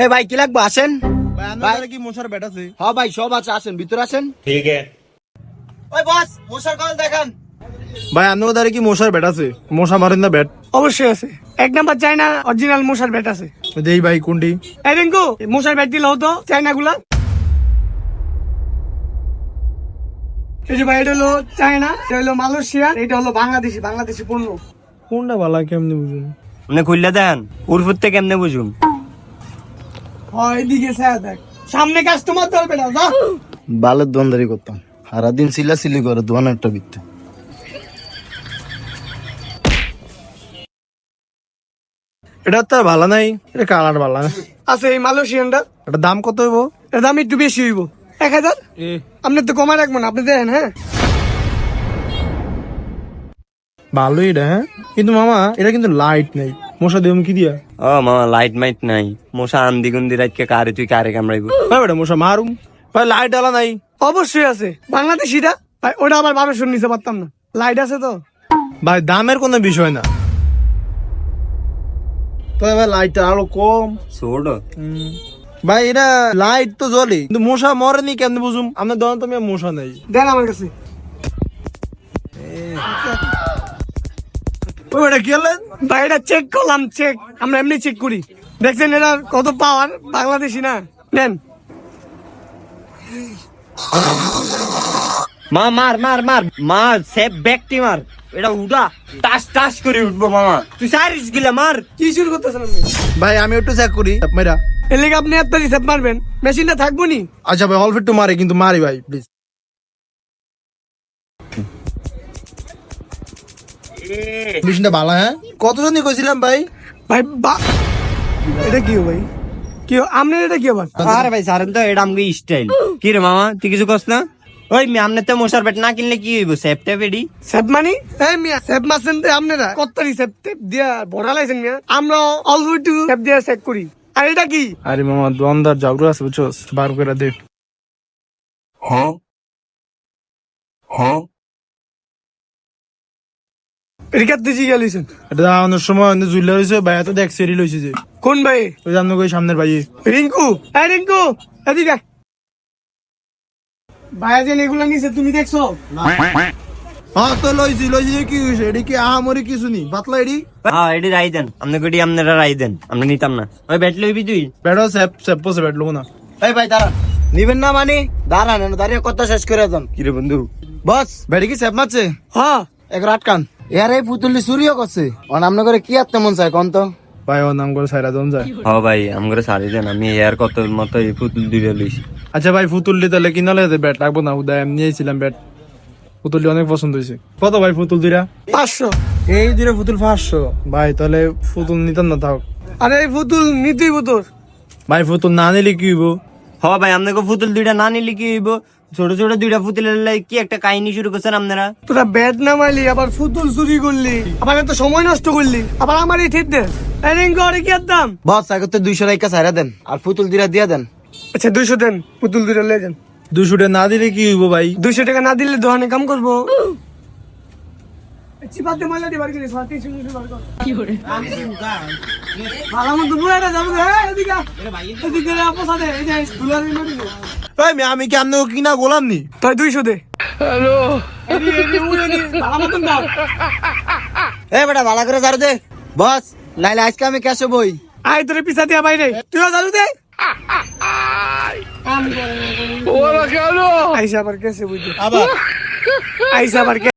এই ভাই কি লাগবো? আসেন। কি মশার আছে? ভাই সব আছে আসেন ভিতরে আসেন। ঠিক ওই বস মশার কল দেখান। ভাই আপনার কি মশার ব্যাট আছে? মশা মারেন না ব্যাট। অবশ্যই আছে। এক নাম্বার চাইনা অরিজিনাল মশার ব্যাট আছে। দেই ভাই কোনটি? এই রিঙ্কু মশার ব্যাট দিলে হতো গুলা এই যে ভাই এটা হলো চাইনা এটা হলো মালয়েশিয়া এটা হলো বাংলাদেশি বাংলাদেশি পণ্য। কোনটা ভালো কেমনে বুঝুন? মানে খুললে দেন উরফুর থেকে কেমনে বুঝুন এদিকে ছায়া দেখ। সামনে কাস্টমার ধরবে না যা। বালের দোয়ানদারি করতাম। সারাদিন সিলা সিলি করে দোয়ান একটা বিকতে এটা তো আর ভালো নাই এটা কালার ভালো না। আছে এই মালয়েশিয়ানটা এটা দাম কত হইব? এর দাম একটু বেশি হইব। এক হাজার? আপনি তো কমা রাখবেন আপনি দেন হ্যাঁ। ভালোই এটা হ্যাঁ। কিন্তু মামা এটা কিন্তু লাইট নেই। মশা দেবম কি দিয়া? ও মামা লাইট মাইট নাই। মশা আন্দি গুন্দি রাতকে কারে তুই কারে কামড়াইব? ভাই বেটা মশা মারুম। ভাই লাইট আলা নাই। অবশ্যই আছে। বাংলাদেশিটা ভাই ওটা আমার আবার বারোশো নিতে পারতাম না। লাইট আছে তো? ভাই দামের কোনো বিষয় না। তবে ভাই লাইটটা আরও কম। ছোট। ভাই এটা লাইট তো জ্বলে কিন্তু মশা মরেনি কেমনে বুঝুম? আপনার দোকান তো মশা নেই। দেন আমার কাছে। ওই কি হলেন ভাই এটা চেক করলাম চেক আমরা এমনি চেক করি। দেখছেন এটা কত পাওয়ার বাংলাদেশি না? নেন। মা মার মার মার। মার সেফ ব্যক্তি মার। এটা উঠা টাস টাস করে উঠবো মামা তুই সারিস গিলা মার। কি শুরু করতেছেন আপনি? ভাই আমি একটু চেক করি এর লেগে আপনি এত রিসেপ মারবেন। মেশিনটা থাকব নি? আচ্ছা ভাই অল্প একটু মারি কিন্তু মারি ভাই প্লিজ মেশিনটা ভালো হ্যাঁ? কতজনই কইছিলাম ভাই? ভাই বা এটা কি ভাই? কি? আপনার এটা কি আবার? আরে ভাই সারেন তো এটা আমাকে স্টাইল কি রে মামা তুই কিছু কস না? ওই মি আমনে তো মশার বেট না কিনলে কি হইব? সেফ টেপ এডি? সেপ মানি? এই মিয়া সেপ মারছেন তো আপনারা কত টেপ দিয়া ভরা লাইছেন মিয়া। আমরা অল্প একটু সেপ দিয়া চেক করি। আর এটা কি? আরে মামা দোয়ানদার জাগরু আছে বুঝছ বার করে দে। এটা কাটতে জিগা লইছেন এটা দাঁড়ানোর সময় অন্য জুইলা রয়েছে ভাই তো দেখ সেরি লইছে যে। কোন ভাই? ওই সামনের ভাই। রিঙ্কু এই রিঙ্কু এদিকে ভাইয়া যে এগুলা নিছে তুমি দেখছ? হ্যাঁ তো লইছি লইছি কি হয়েছে এটি কি আহামরি কিছু নি? হ্যাঁ এডি রাই দেন। আমনে গডি আপনারা রাই দেন আমরা নিতাম না। ওই ব্যাট লইবি তুই? বেড়ো সেপ সেপ পোসে বেটলো না। এই ভাই নিবেন না মানে? দাঁড়ান না দাঁড়িয়ে কথা শেষ করে দেন। কি রে বন্ধু? বস। বেড়ে কি সেপ মারছে? হ্যাঁ। এক আটকান এর এই পুতুলি চুরিও করছে। অন আপনার করে কি আত্ম মন চায় কোন তো? ভাই ওর নাম করে সাইরা দন যায়। হ ভাই আমগরে সারি দেন আমি এর কত মতো এই পুতুল দুইটা লইছি। আচ্ছা ভাই ফুতুললি তাহলে কিনালে ব্যাট লাগবো না উদয় এমনি ছিলাম ব্যাট। ফুতুললি অনেক পছন্দ হয়েছে কত ভাই ফুতুল দুইটা? পাঁচশো। এই দুইটা ফুতুল পাঁচশো। ভাই তাহলে ফুতুল নিতাম না থাক। আরে এই পুতুল নিতেই পুতুল। ভাই ফুতুল না নিলে কি হইব? হ ভাই আপনাকে পুতুল দুইটা না নিলে কি হইব? ছোট ছোট দুইটা পুতুলের লাই কি একটা কাহিনী শুরু করছেন আপনারা? তোরা ব্যাট নামাইলি আবার ফুতুল চুরি করলি আবার এত সময় নষ্ট করলি আবার আমার এই ঠিক দেন কি আর দাম? বস আগে তো দুইশো টাকা সাইরা দেন আর পুতুল দিরা দিয়া দেন। আচ্ছা দুইশো দেন পুতুল দিরা লে যান। টাকা না দিলে কি হইব ভাই? দুইশো টাকা না দিলে দোকানে কাম করব। চিপাতে ময়লা দিয়ে বার করিস, হাতে তিনশো তিনশো বার কর। ভালো মতো বুড়াটা যাব রে, এদিকে এদিকে রে, আপস আছে, এই যে, দুলারের মাটি দে। ভাই আমি- কি কিনা গোলাম নি? তাই দুইশো দে। হ্যালো। ভালো দাও। এ বেটা ভালো করে ঝাড়ু দে। বস নাইলে আজকে আমি ক্যাশে বই আয় তোরে পিছা দিয়া বাইরে। তুইও জানু দে। আইসা আবার কেসে বুঝলি। আবার? আইসা আবার